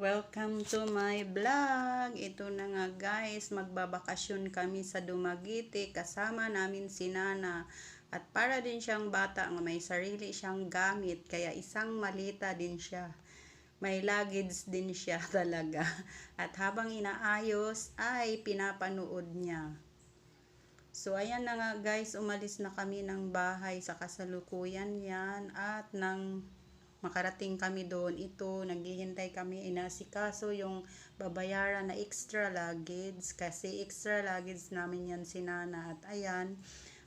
Welcome to my vlog. Ito na nga guys, magbabakasyon kami sa Dumaguete kasama namin si Nana. At para din siyang bata nga may sarili siyang gamit kaya isang malita din siya. May luggage din siya talaga. At habang inaayos ay pinapanood niya. So ayan na nga guys, umalis na kami ng bahay sa kasalukuyan yan at nang makarating kami doon, ito, naghihintay kami, inasikaso yung babayaran na extra luggage kasi extra luggage namin yan si Nana at ayan,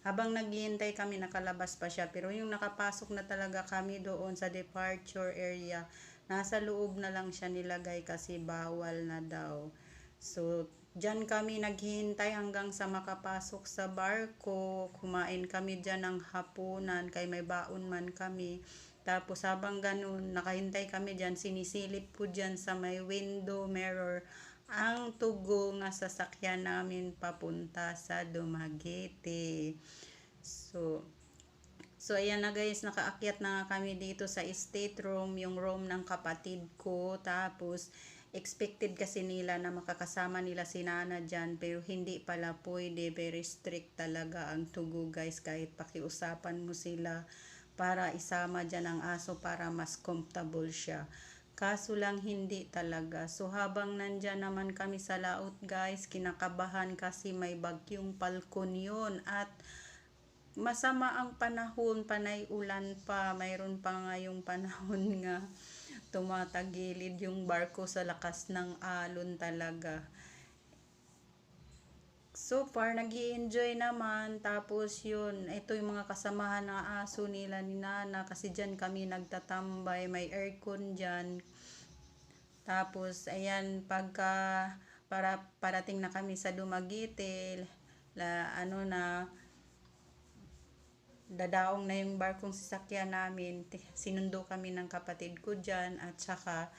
habang naghihintay kami, nakalabas pa siya pero yung nakapasok na talaga kami doon sa departure area, nasa loob na lang siya nilagay kasi bawal na daw. So, Diyan kami naghihintay hanggang sa makapasok sa barko. Kumain kami dyan ng hapunan kay may baon man kami. Tapos habang ganun, nakahintay kami dyan, sinisilip po dyan sa may window mirror ang tugo nga sasakyan namin papunta sa Dumaguete. So, So, ayan na guys, nakaakyat na kami dito sa estate room, yung room ng kapatid ko. Tapos, expected kasi nila na makakasama nila si Nana dyan, pero hindi pala pwede. Very strict talaga ang tugo guys, kahit pakiusapan mo sila para isama dyan ang aso para mas comfortable siya. Kaso lang hindi talaga. So habang nandyan naman kami sa laot guys, kinakabahan kasi may bagyong palkon yun at masama ang panahon, panay ulan pa, mayroon pa nga yung panahon nga tumatagilid yung barko sa lakas ng alon talaga. So far, nag enjoy naman. Tapos yun, ito yung mga kasamahan ng aso nila ni Nana. Kasi dyan kami nagtatambay. May aircon dyan. Tapos, ayan, pagka para parating na kami sa Dumaguete, la, ano na, dadaong na yung barkong sasakyan namin. Sinundo kami ng kapatid ko dyan at saka